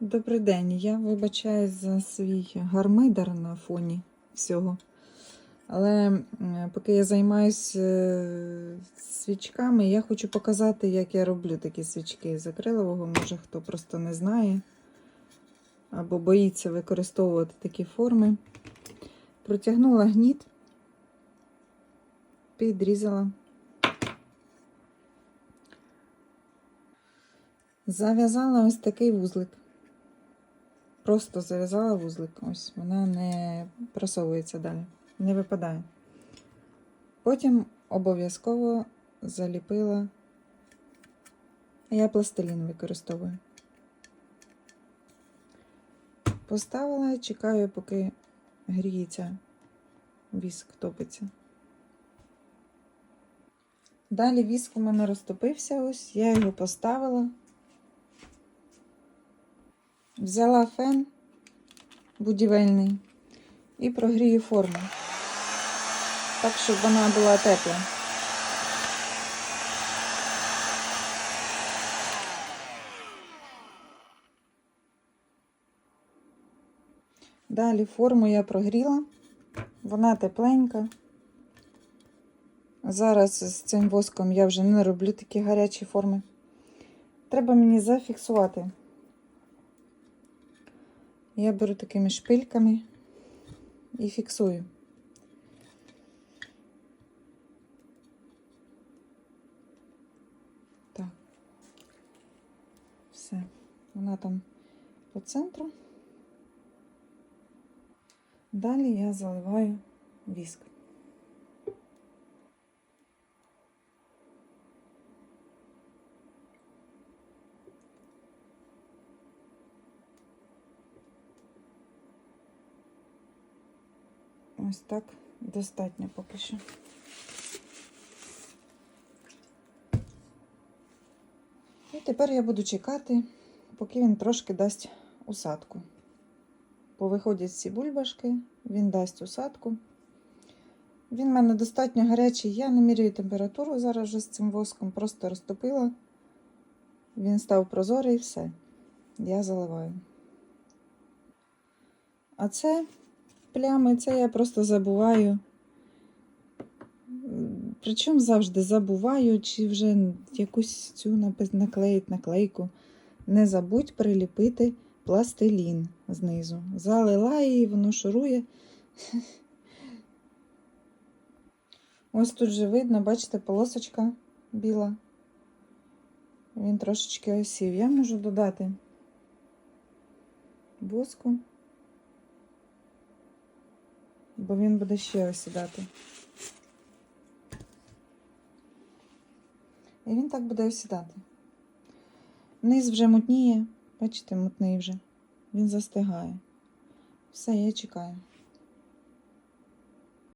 Добрий день. Я вибачаюсь за свій гармидар на фоні всього. Але поки я займаюся свічками, я хочу показати, як я роблю такі свічки з акрилового. Може, хто просто не знає або боїться використовувати такі форми. Протягнула гніт, підрізала. Зав'язала ось такий вузлик. Просто зав'язала вузлик. Ось вона не просовується далі, не випадає. Потім обов'язково заліпила. Я пластилін використовую. Поставила, чекаю, поки гріється віск топиться. Далі віск у мене розтопився, ось я його поставила. Взяла фен будівельний і прогрію форму, так, щоб вона була тепла. Далі форму я прогріла, вона тепленька. Зараз з цим воском я вже не роблю такі гарячі форми. Треба мені зафіксувати. Я беру такими шпильками і фіксую. Так. Все. Вона там по центру. Далі я заливаю віск. Ось так достатньо поки що. І тепер я буду чекати, поки він трошки дасть усадку. Повиходять ці бульбашки, він дасть усадку. Він в мене достатньо гарячий. Я не міряю температуру зараз вже з цим воском, просто розтопила. Він став прозорий і все. Я заливаю. А це плями, це я просто забуваю. Причому завжди забуваю, чи вже якусь цю наклеїть наклейку. Не забудь приліпити пластилін знизу. Залила її, воно шурує. Ось тут же видно, бачите, полосочка біла. Він трошечки осів. Я можу додати воску бо він буде ще осідати. І він так буде осідати. Низ вже мутніє, бачите, мутний вже. Він застигає. Все, я чекаю.